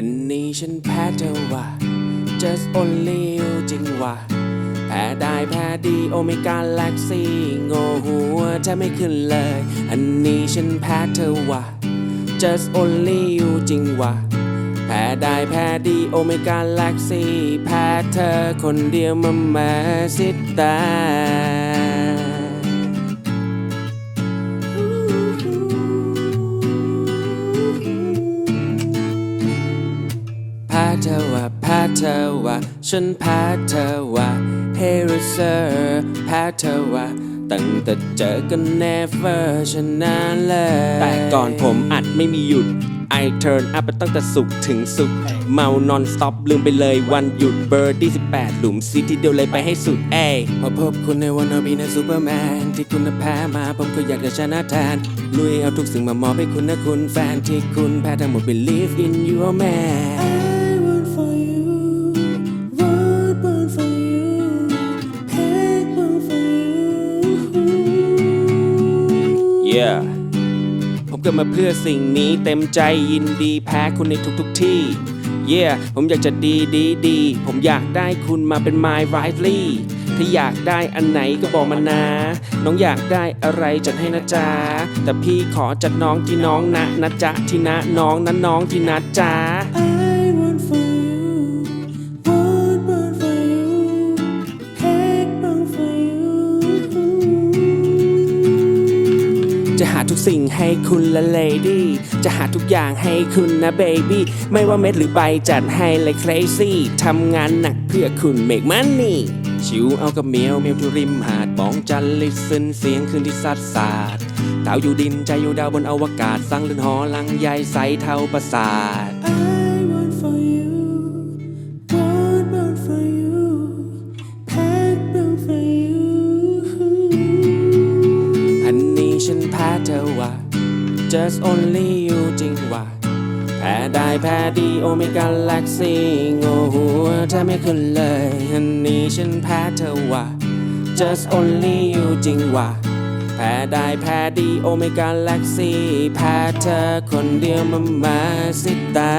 ันนี้ฉันแพ้เธอว่ะ just only you จริงว่ะ แพ้ได้แพ้ดีโอเมก้าแล็กซี่โง่หัวจะไม่ขึ้นเลย อันนี้ฉันแพ้เธอว่ะ just only you จริงว่ะ แพ้ได้แพ้ดีโอเมก้าแล็กซี่แพ้เธอคนเดียวมามาสิแพ้ ว่าแพ้เธอว่า ฉันแพ้เธอว่าเฮริเซอร์แพ้เธอว่าตั้งแต่เจอกัน never ชนะเลย แต่ก่อนผมอัดไม่มีหยุด I turn up ไปตั้งแต่สุกถึงสุกเมานอนสต็อปลืมไปเลยวันหยุดเบอร์ที่18 หลุมซีที่เดียวเลยไปให้สุดเอ้พอพบคุณในวันนบีในซูเปอร์แมน ที่คุณแพ้มาผมก็อยากจะชนะแทน ลุยเอาทุกสิ่งมามอบให้คุณนะคุณแฟนที่คุณแพ้ทั้งหมด believe in your man yeah ผมเกิดมาเพื่อสิ่งนี้เต็มใจยินดีแพ้คุณในทุกๆทที่ yeah ผมอยากจะดีดีดี ผมอยากได้คุณมาเป็น my rightly ถ้าอยากได้อันไหนก็บอกมานะ น้องอยากได้อะไรจัดให้นะจ๊ะ แต่พี่ขอจัดน้องที่น้องนะนะจ๊ะที่นะน้องนะน้องที่นะจ๊ะ หาทุกสิ่งให้คุณและเลดี้จะหาทุกอย่างให้คุณนะเบบี้ไม่ว่าเม็ดหรือใบจัดให้เลยครซี่ทำงานหนักเพื่อคุณเมกมันนี่ ชิวเอากับเมียวเมียวที่ริมหาดมองจันทร์ลิซึนเสียงคืนที่สัดสาดดาวอยู่ดินใจอยู่ดาวบนอวกาศสร้างเรือนหอหลังใหญ่ใสเท่าปราสาท ฉันแพ้เธอว่ะ just only you จริงว่ะแพ้ได้แพ้ดีโอเมก้าแล็กซี่โง่หัวถ้าไม่ขึ้นเลยอันนี้ฉันแพ้เธอว่ะ just only you จริงว่ะแพ้ได้แพ้ดีโอเมก้าแล็กซี่แพ้เธอคนเดียวมามาสิตา